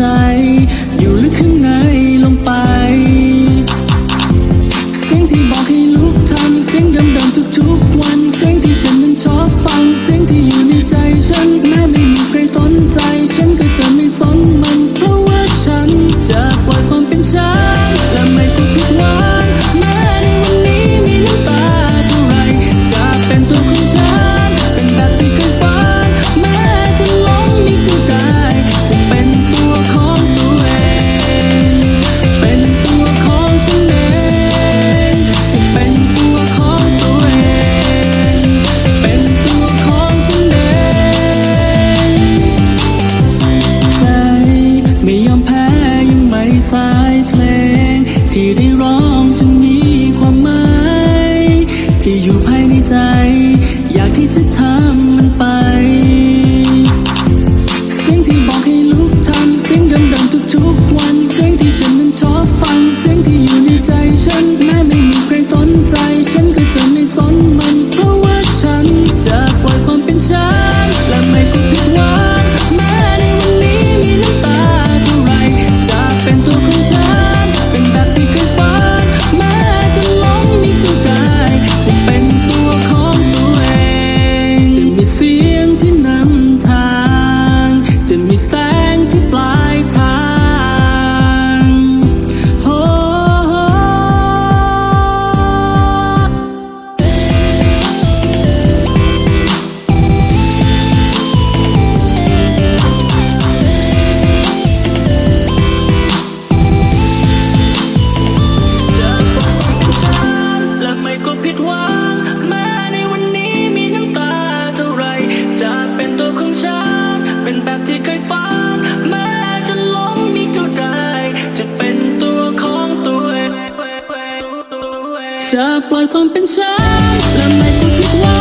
ใจ อยู่ภายในใจ อยากที่จะทำ ฉัน เป็นแบบที่เคยฝัน แม้จะล้มมีเท่าใดจะเป็นตัวของตัวเองจะปล่อยความเป็นฉันและไม่ต้องคิดว่า